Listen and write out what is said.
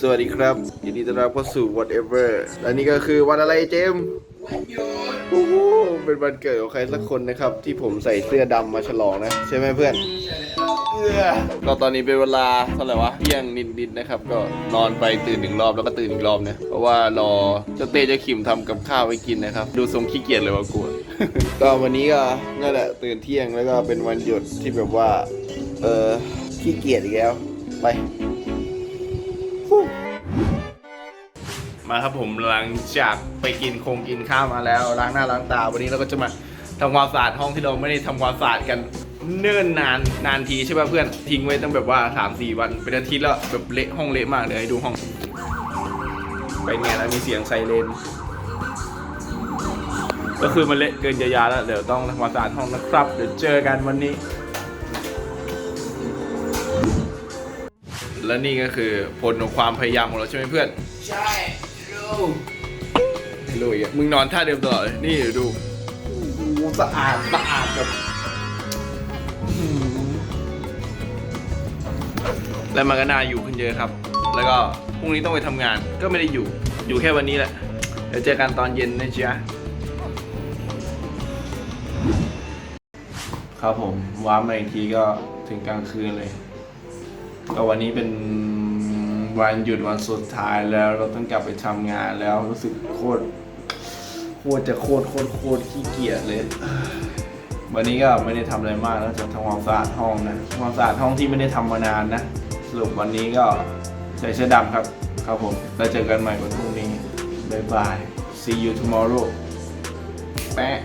สวัสดีครับยินดีต้อนรับเข้าสู่ whatever และนี่ก็คือวันอะไรเจมส์โอ้โหเป็นวันเกิดของใครสักคนนะครับ ที่ผมใส่เสื้อดำมาฉลองนะ ใช่ไหมเพื่อนก็ตอนนี้เป็นเวลาเท่าไหร่วะเที่ยงนิดๆนะครับ ก็นอนไปตื่นหนึ่งรอบแล้วก็ตื่นอีกรอบเนี่ยเพราะว่ารอเจ้าเต้เจ้าขิมทำกับข้าวไว้กินนะครับ ดูทรงขี้เกียจเลยว่ากลัวก็วันนี้ก็นั่นแหละตื่นเที่ยงแล้วก็เป็นวันหยุดที่แบบว่า เออขี้เกียจอีกแล้ว ไป มาครับผมหลังจากไปกินคงกินข้าวมาแล้ว ล้างหน้าล้างตา วันนี้เราก็จะมาทำความสะอาดห้องที่เราไม่ได้ทำความสะอาดกันเนิ่นนานนานทีใช่ป่ะเพื่อนทิ้งไว้ตั้งแบบว่า 3 4 วันเป็นอาทิตย์แล้วแบบเละห้องเละมากเลยให้ดูห้อง ไปเนี่ยแล้วมีเสียงไซเรนก็คือมันเละเกินเยียวยาแล้วเดี๋ยวต้องทำความสะอาดห้องนะครับ เดี๋ยวเจอกันวันนี้ และนี่ก็คือผลของความพยายามของเราใช่ไหมเพื่อน ใช่ลูกไม่รู้อีกอะมึงนอนท่าเดิมตลอดเลยนี่เดี๋ยวดูโอ้โหสะอาดสะอาดแบบอื้อหือแล้วมันก็น่าอยู่ขึ้นเยอะครับ แล้วก็พรุ่งนี้ต้องไปทำงาน ก็ไม่ได้อยู่ อยู่แค่วันนี้แหละ เดี๋ยวเจอกันตอนเย็นนะจ๊ะครับผมว้าร์ปมาอีกทีก็ถึงกลางคืนเลย ก็วันนี้เป็นวันหยุดวันสุดท้ายแล้วเราต้องกลับไปทำงานแล้วรู้สึกโคตรโคตรจะโคตรโคตรโคตรขี้เกียจเลย วันนี้ก็ไม่ได้ทำอะไรมากแล้วจะทำความสะอาดห้องนะทำความสะอาดห้องที่ไม่ได้ทำมานานนะสรุปวันนี้ก็ใส่เสื้อดำครับครับผมแล้วเจอกันใหม่วันพรุ่งนี้บ๊ายบาย see you tomorrow แปะ